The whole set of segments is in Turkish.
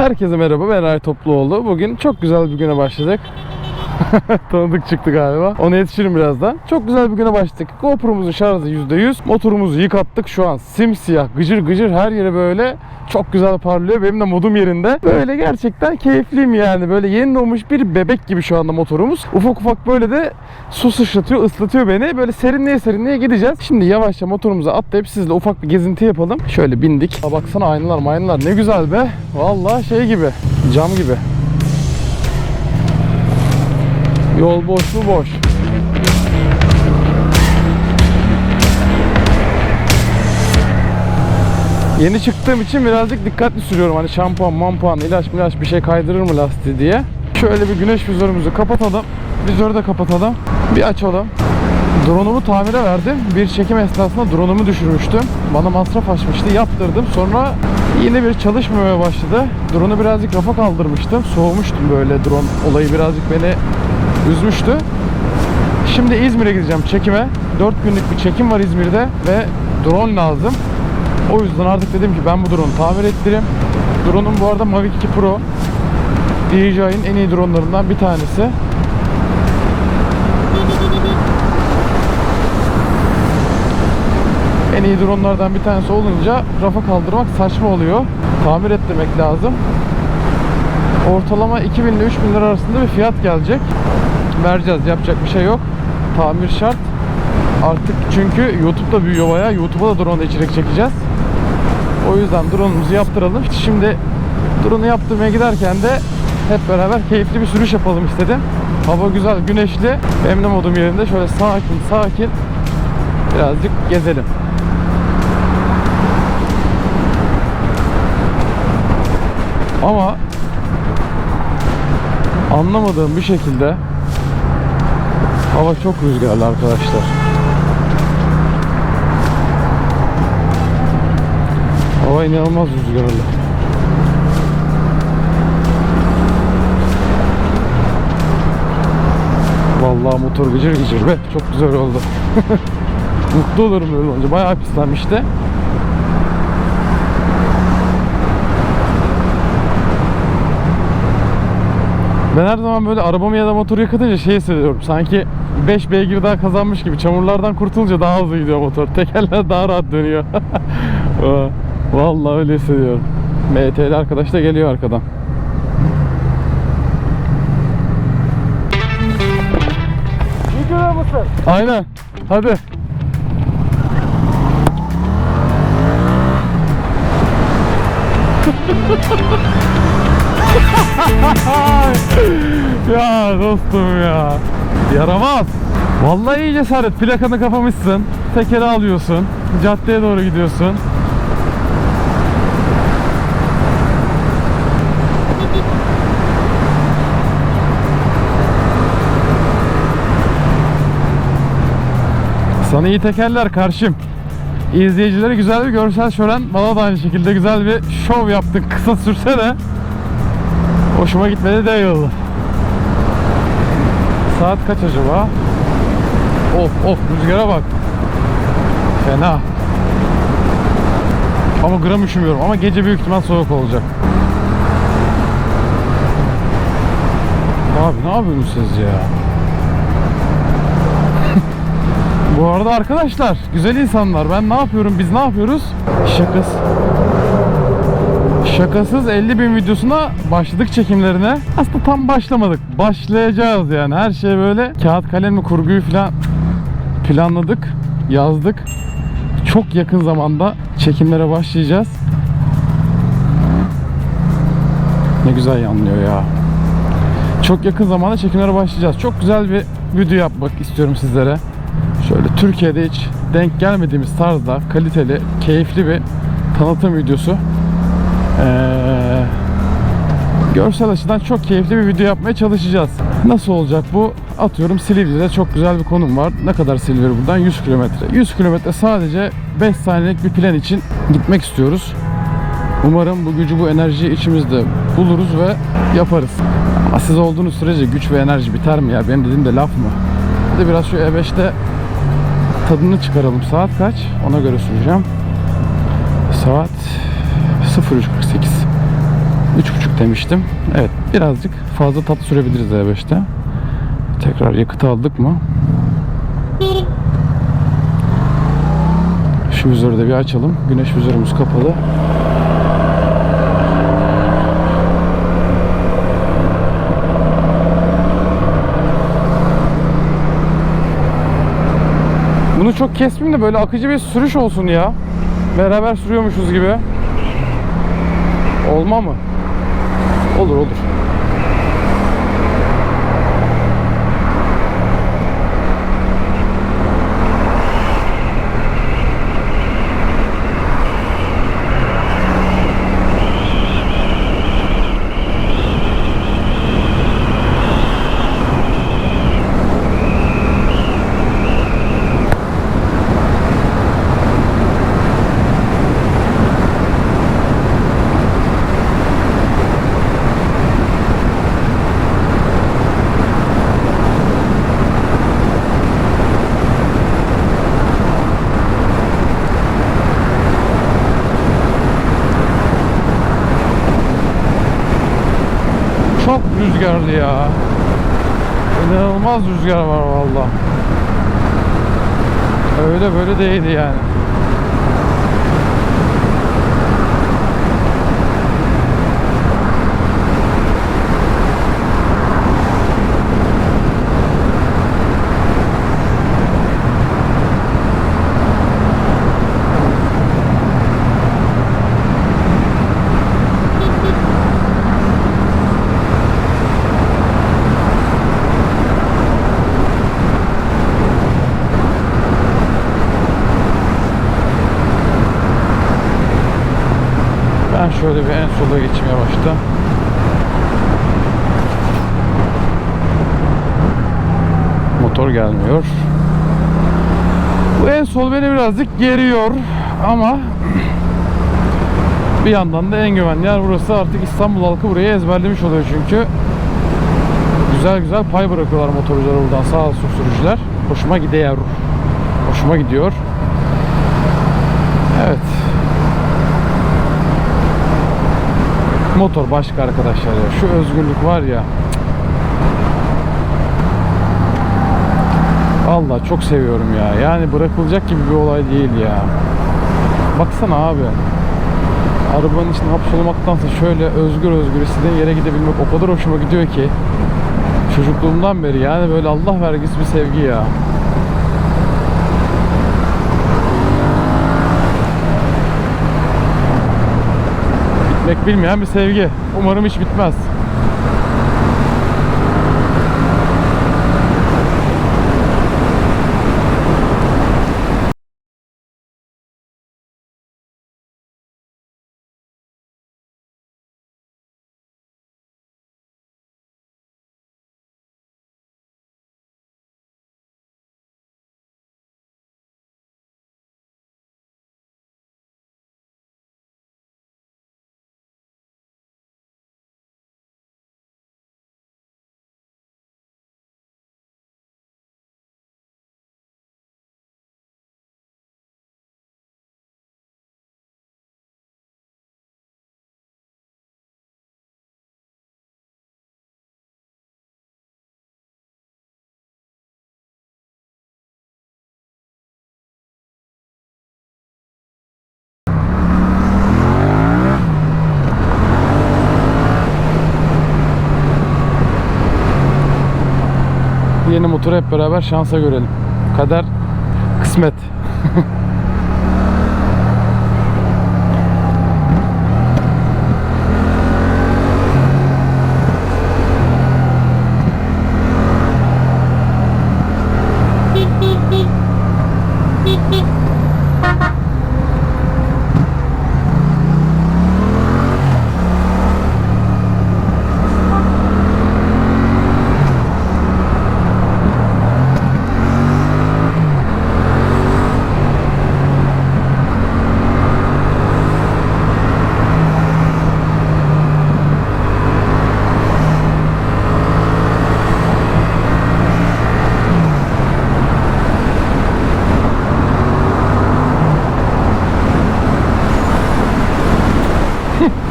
Herkese merhaba ben Eray Topluoğlu. Bugün çok güzel bir güne başladık. Tanıdık çıktı galiba. Ona yetişirim birazdan. Çok güzel bir güne başladık. GoPro'muzun şarjı %100. Motorumuzu yıkattık. Şu an simsiyah, gıcır gıcır her yere böyle çok güzel parlıyor. Benim de modum yerinde. Böyle gerçekten keyifliyim yani. Böyle yeni doğmuş bir bebek gibi şu anda motorumuz. Ufak ufak böyle de su sıçratıyor, ıslatıyor beni. Böyle serinliğe serinliğe gideceğiz. Şimdi yavaşça motorumuza atlayıp sizle ufak bir gezinti yapalım. Şöyle bindik. Aa, baksana aynalar maynalar ne güzel be. Vallahi şey gibi. Cam gibi. Yol boş mu boş. Yeni çıktığım için birazcık dikkatli sürüyorum. Hani şampuan, mampuan, ilaç milaç bir şey kaydırır mı lastiği diye. Şöyle bir güneş vizörümüzü kapatalım. Vizörü de kapatalım. Bir açalım. Drone'umu tamire verdim. Bir çekim esnasında drone'umu düşürmüştüm. Bana masraf açmıştı. Yaptırdım. Sonra yine bir çalışmamaya başladı. Drone'u birazcık rafa kaldırmıştım. Soğumuştum böyle drone olayı birazcık beni üzmüştü. Şimdi İzmir'e gideceğim çekime. 4 günlük bir çekim var İzmir'de ve drone lazım. O yüzden artık dedim ki ben bu drone'u tamir ettireyim. Drone'um bu arada Mavic 2 Pro. DJI'nin en iyi drone'larından bir tanesi. En iyi drone'lardan bir tanesi olunca rafa kaldırmak saçma oluyor. Tamir ettirmek lazım. Ortalama 2000 ile 3000 lira arasında bir fiyat gelecek. Vereceğiz. Yapacak bir şey yok. Tamir şart. Artık çünkü YouTube'da büyüyor bayağı. YouTube'a da drone içerik çekeceğiz. O yüzden drone'umuzu yaptıralım. Şimdi drone'u yaptırmaya giderken de hep beraber keyifli bir sürüş yapalım istedim. Hava güzel, güneşli. De modum yerinde. Şöyle sakin sakin birazcık gezelim. Ama anlamadığım bir şekilde hava çok rüzgarlı arkadaşlar. Hava inanılmaz rüzgarlı. Vallahi motor gıcır gıcır be. Çok güzel oldu. Mutlu olurum böyle olunca. Bayağı pislenmişti. Ben her zaman böyle arabamı ya da motoru yıkatınca şey hissediyorum. Sanki 5 beygir daha kazanmış gibi. Çamurlardan kurtulunca daha hızlı gidiyor motor. Tekerler daha rahat dönüyor. Vallahi öyle hissediyorum. MT'li arkadaş da geliyor arkadan. Gidiyor musun? Aynen. Hadi. ya dostum ya. Yaramaz. Vallahi iyi cesaret. Plakanı kapamışsın. Tekeri alıyorsun. Caddeye doğru gidiyorsun. Sana iyi tekerler karşım. İzleyicilere güzel bir görsel şölen bana da aynı şekilde güzel bir şov yaptın. Kısa sürse de hoşuma gitmedi de yolda. Saat kaç acaba? Of of rüzgara bak. Fena. Ama gram üşümüyorum ama gece büyük ihtimal soğuk olacak. Abi ne yapıyorsunuz siz ya? Bu arada arkadaşlar, güzel insanlar. Ben ne yapıyorum? Biz ne yapıyoruz? Şakası. Şakasız 50 bin videosuna başladık çekimlerine. Aslında tam başlamadık. Başlayacağız yani. Her şey böyle kağıt kalemle kurguyu falan planladık, yazdık. Çok yakın zamanda çekimlere başlayacağız. Ne güzel yanlıyor ya. Çok yakın zamanda çekimlere başlayacağız. Çok güzel bir video yapmak istiyorum sizlere. Şöyle Türkiye'de hiç denk gelmediğimiz tarzda kaliteli, keyifli bir tanıtım videosu. Ee, görsel açıdan çok keyifli bir video yapmaya çalışacağız. Nasıl olacak bu? Atıyorum Silivri'de çok güzel bir konum var. Ne kadar Silivri buradan? 100 kilometre. 100 kilometre sadece 5 saniyelik bir plan için gitmek istiyoruz. Umarım bu gücü, bu enerjiyi içimizde buluruz ve yaparız. Ama siz olduğunuz sürece güç ve enerji biter mi ya? Benim dediğim de laf mı? Hadi biraz şu E5'te tadını çıkaralım. Saat kaç? Ona göre süreceğim. Saat 03.48. 3.5 demiştim. Evet birazcık fazla tat sürebiliriz E5'te. Tekrar yakıtı aldık mı? Şu vizörü de bir açalım. Güneş vizörümüz kapalı. Bunu çok kesmeyeyim de böyle akıcı bir sürüş olsun ya. Beraber sürüyormuşuz gibi. Olma mı? Olur olur. Çok rüzgarlı ya. İnanılmaz rüzgar var valla. Öyle böyle değildi yani. Ben şöyle bir en sola geçeyim yavaştan. Motor gelmiyor. Bu en sol beni birazcık geriyor ama bir yandan da en güvenli yer burası. Artık İstanbul halkı burayı ezberlemiş oluyor çünkü. Güzel güzel pay bırakıyorlar motorcular buradan sağ olsun sürücüler. Hoşuma gidiyor. Hoşuma gidiyor. Evet. Motor başka arkadaşlar ya. Şu özgürlük var ya. Allah çok seviyorum ya. Yani bırakılacak gibi bir olay değil ya. Baksana abi. Arabanın içinde hapsolmaktansa şöyle özgür özgür istediğin yere gidebilmek o kadar hoşuma gidiyor ki. Çocukluğumdan beri yani böyle Allah vergisi bir sevgi ya. Bitmek bilmeyen bir sevgi. Umarım hiç bitmez. Yeni motoru hep beraber şansa görelim. Kader kısmet.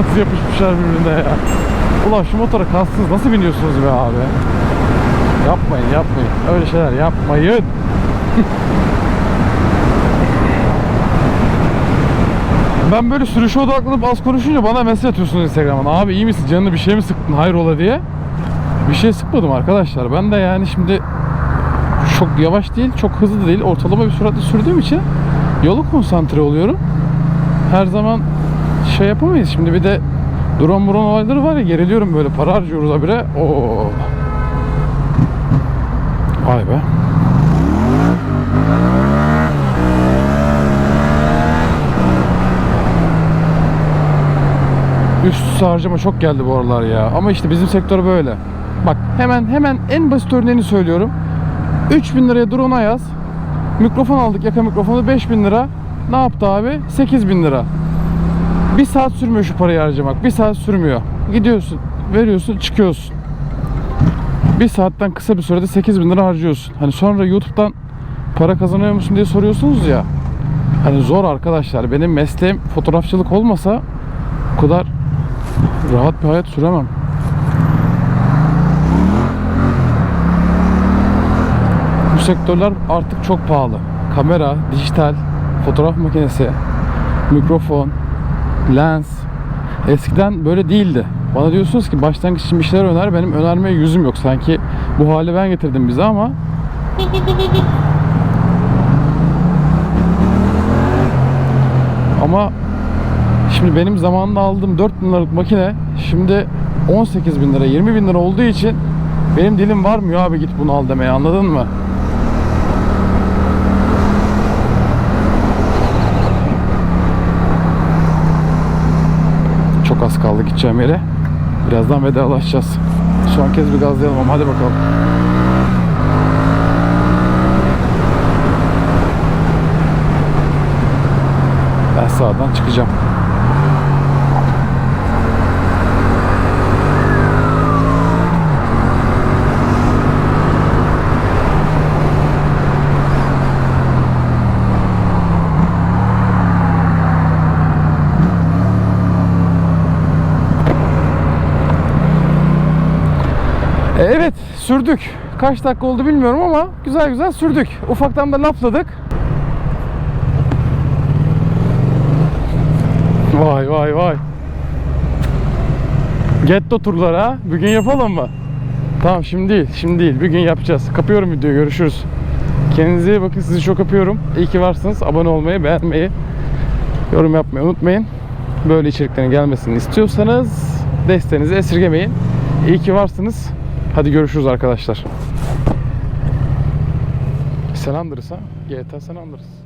nasıl yapışmışlar birbirine ya. Ulan şu motora kastsız nasıl biniyorsunuz be abi? Yapmayın yapmayın. Öyle şeyler yapmayın. Ben böyle sürüşe odaklanıp az konuşunca bana mesaj atıyorsunuz Instagram'dan. Abi iyi misin? Canını bir şey mi sıktın? Hayrola diye. Bir şey sıkmadım arkadaşlar. Ben de yani şimdi çok yavaş değil, çok hızlı değil. Ortalama bir süratle sürdüğüm için yola konsantre oluyorum. Her zaman şey yapamayız. Şimdi bir de drone muron olayları var ya geriliyorum böyle para harcıyoruz habire. Oo. Vay be. Üst harcama çok geldi bu aralar ya. Ama işte bizim sektör böyle. Bak hemen hemen en basit örneğini söylüyorum. 3000 liraya drone'a yaz. Mikrofon aldık yaka mikrofonu 5000 lira. Ne yaptı abi? 8000 lira. Bir saat sürmüyor şu parayı harcamak. Bir saat sürmüyor. Gidiyorsun, veriyorsun, çıkıyorsun. Bir saatten kısa bir sürede 8000 lira harcıyorsun. Hani sonra YouTube'dan para kazanıyor musun diye soruyorsunuz ya. Hani zor arkadaşlar. Benim mesleğim fotoğrafçılık olmasa bu kadar rahat bir hayat süremem. Bu sektörler artık çok pahalı. Kamera, dijital, fotoğraf makinesi, mikrofon, lens. Eskiden böyle değildi. Bana diyorsunuz ki başlangıç için bir şeyler öner. Benim önermeye yüzüm yok. Sanki bu hale ben getirdim bize ama ama şimdi benim zamanında aldığım 4 bin liralık makine şimdi 18 bin lira 20 bin lira olduğu için benim dilim varmıyor abi git bunu al demeye anladın mı? Çok az kaldı gideceğim yere. Birazdan vedalaşacağız. Son kez bir gazlayalım ama hadi bakalım. Ben sağdan çıkacağım. E, Evet sürdük. Kaç dakika oldu bilmiyorum ama güzel güzel sürdük. Ufaktan da lafladık. Vay vay vay. Getto turları ha. Bir gün yapalım mı? Tamam şimdi değil. Şimdi değil. Bir gün yapacağız. Kapıyorum videoyu. Görüşürüz. Kendinize iyi bakın. Sizi çok öpüyorum. İyi ki varsınız. Abone olmayı, beğenmeyi, yorum yapmayı unutmayın. Böyle içeriklerin gelmesini istiyorsanız desteğinizi esirgemeyin. İyi ki varsınız. Hadi görüşürüz arkadaşlar. San Andreas ha? GTA San Andreas.